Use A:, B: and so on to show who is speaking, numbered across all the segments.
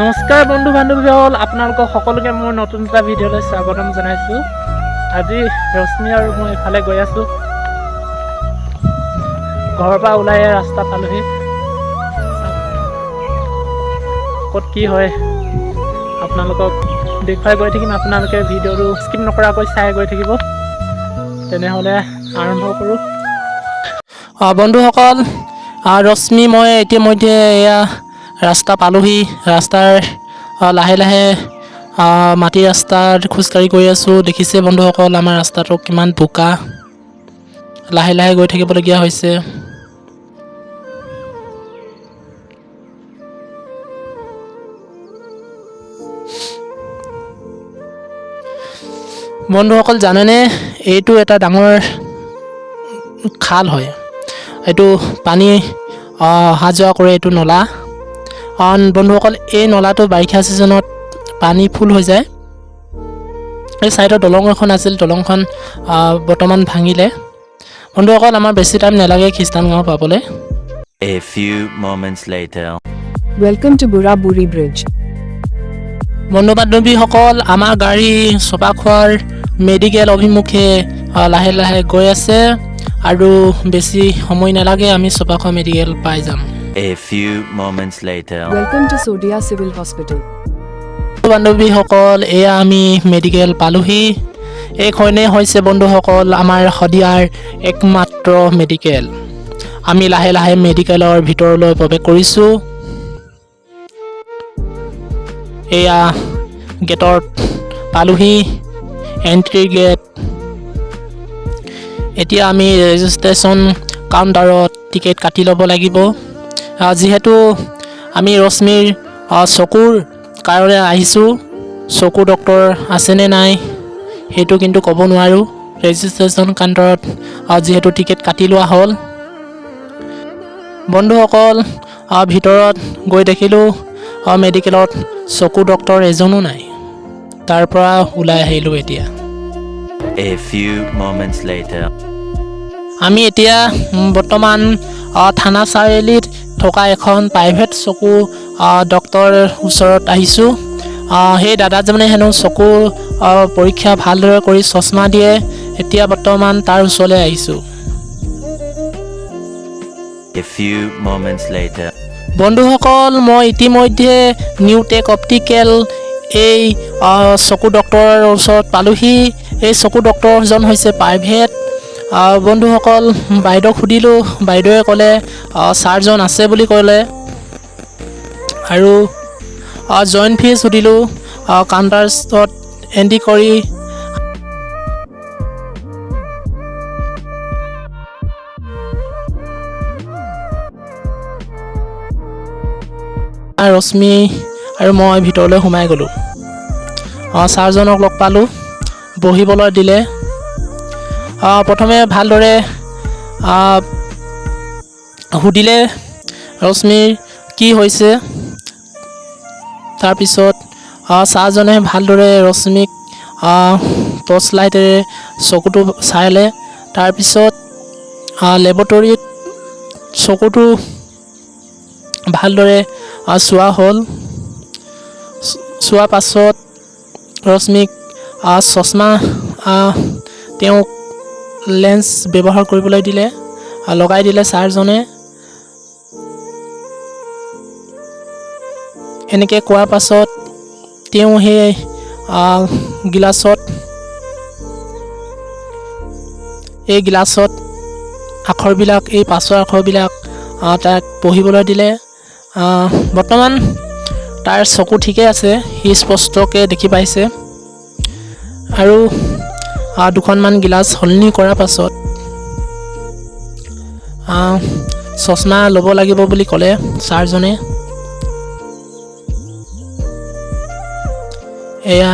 A: নমস্কাৰ বন্ধু বান্ধৱীসকল আপোনালোকক সকলোকে মোৰ নতুন এটা ভিডিঅ'লৈ স্বাগতম জনাইছোঁ। আজি ৰশ্মি আৰু মই এফালে গৈ আছোঁ। ঘৰৰ পৰা ওলাই ৰাস্তা পালোহি। ক'ত কি হয় আপোনালোকক দেখুৱাই গৈ থাকিম। আপোনালোকে ভিডিঅ'টো স্কিপ নকৰাকৈ চাই গৈ থাকিব। তেনেহ'লে আৰম্ভ কৰোঁ। বন্ধুসকল ৰশ্মি মই ইতিমধ্যে এয়া ৰাস্তা পালোহি ৰাস্তাৰ লাহে লাহে মাটি ৰাস্তাত খোজকাঢ়ি গৈ আছোঁ। দেখিছে বন্ধুসকল আমাৰ ৰাস্তাটো কিমান বোকা। লাহে লাহে গৈ থাকিবলগীয়া হৈছে। বন্ধুসকল জানেনে? এইটো এটা ডাঙৰ খাল হয়। এইটো পানী অহা যোৱা কৰে এইটো নলা। অন বন্ধুসকল এই নলাটো বাৰিষা ছিজনত পানী ফুল হৈ যায়। এই ছাইডত দলং এখন আছিল দলংখন বৰ্তমান ভাঙিলে। বন্ধুসকল আমাৰ বেছি টাইম নালাগে খ্ৰীষ্টান গাঁও পাবলৈ।
B: A few moments later.
C: Welcome to Buraburi Bridge.
A: বন্ধু বান্ধৱীসকল আমাৰ গাড়ী চপা খোৱাৰ মেডিকেল অভিমুখে লাহে লাহে গৈ আছে। আৰু বেছি সময় নালাগে আমি চপাখোৱা মেডিকেল পাই যাম।
B: A few moments later.
C: Welcome to Sodia Civil Hospital.
A: বন্ধু বান্ধৱীসকল এয়া আমি মেডিকেল পালোহি। এইখনেই হৈছে বন্ধুসকল আমাৰ শদিয়াৰ একমাত্ৰ মেডিকেল আমি লাহে লাহে মেডিকেলৰ ভিতৰলৈ প্ৰৱেশ কৰিছোঁ। এয়া গেটত পালোহি এণ্ট্ৰি গেট এতিয়া আমি ৰেজিষ্ট্ৰেশ্যন কাউণ্টাৰত টিকেট কাটি ল'ব লাগিব। যিহেতু আমি ৰশ্মিৰ চকুৰ কাৰণে আহিছোঁ চকু ডক্তৰ আছেনে নাই সেইটো কিন্তু ক'ব নোৱাৰোঁ। ৰেজিষ্ট্ৰেশ্যন কাউণ্টাৰত যিহেতু টিকেট কাটি লোৱা হ'ল। বন্ধুসকল ভিতৰত গৈ দেখিলোঁ মেডিকেলত চকু ডক্তৰ এজনো নাই। তাৰ পৰা ওলাই আহিলোঁ এতিয়া. আমি এতিয়া বৰ্তমান থানা চাৰিআলিত থকা এখন প্ৰাইভেট চকু আহ, ডক্তৰ ওচৰত আহিছোঁ। আহ, সেই দাদাজনে হেনো চকু পৰীক্ষা ভালদৰে কৰি চশমা দিয়ে এতিয়া বৰ্তমান তাৰ ওচৰলৈ আহিছোঁ. বন্ধুসকল মই ইতিমধ্যে নিউ টেক অপটিকেল এই চকু ডক্তৰৰ ওচৰত পালোহি। এই চকু ডক্তৰজন হৈছে প্ৰাইভেট বন্ধুসকল বাইদেউক সুধিলোঁ। বাইদেৱে ক'লে আহ, ছাৰজন আছে বুলি ক'লে। আৰু জইণ্ট ফিজ সুধিলোঁ। কাউণ্টাৰত এণ্ট্ৰি কৰি ৰশ্মি আৰু মই ভিতৰলৈ সোমাই গ'লোঁ। অঁ ছাৰজনক লগ পালোঁ। বহিবলৈ দিলে। প্ৰথমে ভালদৰে সুধিলে ৰশ্মিৰ কি হৈছে? তাৰপিছত ছাৰজনে ভালদৰে ৰশ্মিক টৰ্চ লাইটেৰে চকুটো চালে তাৰপিছত লেবৰেটৰীত চকুটো ভালদৰে চোৱা হ'ল। চোৱাৰ পাছত ৰশ্মিক চশমা তেওঁক লেন্স ব্যৱহাৰ কৰিবলৈ দিলে লগাই দিলে ছাৰজনে। এনেকৈ কোৱাৰ পাছত তেওঁ সেই গিলাচত এই গিলাচত আখৰবিলাক এই পাছৰ আখৰবিলাক তাক পঢ়িবলৈ দিলে। বৰ্তমান তাৰ চকু ঠিকে আছে সি স্পষ্টকৈ দেখি পাইছে। আৰু দুখনমান গিলাচ সলনি কৰাৰ পাছত চশমা ল'ব লাগিব বুলি ক'লে ছাৰজনে। এয়া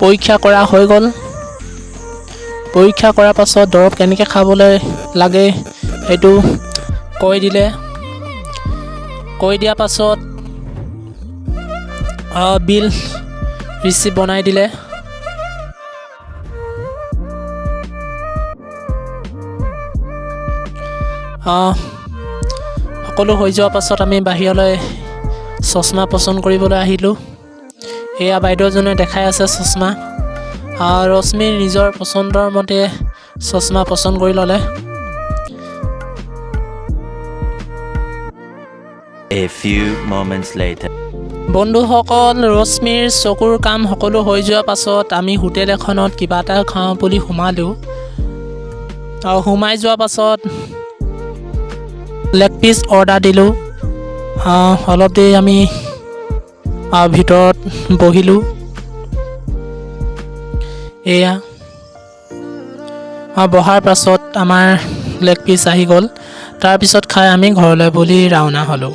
A: পৰীক্ষা কৰা হৈ গ'ল। পৰীক্ষা কৰাৰ পাছত দৰৱ কেনেকৈ খাবলৈ লাগে সেইটো কৈ দিলে। কৈ দিয়াৰ পাছত বিল ৰিচিপ্ট বনাই দিলে। সকলো হৈ যোৱাৰ পাছত আমি বাহিৰলৈ চশমা পচন্দ কৰিবলৈ আহিলোঁ। এয়া বাইদেউজনে দেখাই আছে চশমা। ৰশ্মিৰ নিজৰ পচন্দৰ মতে চশমা পচন্দ কৰি ল'লে।
B: A few moments later.
A: বন্ধুসকল ৰশ্মিৰ চকুৰ কাম সকলো হৈ যোৱাৰ পাছত আমি হোটেল এখনত কিবা এটা খাওঁ বুলি সোমালোঁ। আৰু সোমাই যোৱাৰ পাছত লেগ পিচ অৰ্ডাৰ দিলোঁ। অলপ দেৰি আমি ভিতৰত বহিলোঁ। এয়া। বহাৰ পাছত আমাৰ লেগ পিচ আহি গ'ল। তাৰপিছত খাই আমি ঘৰলৈ বুলি ৰাওনা হ'লোঁ।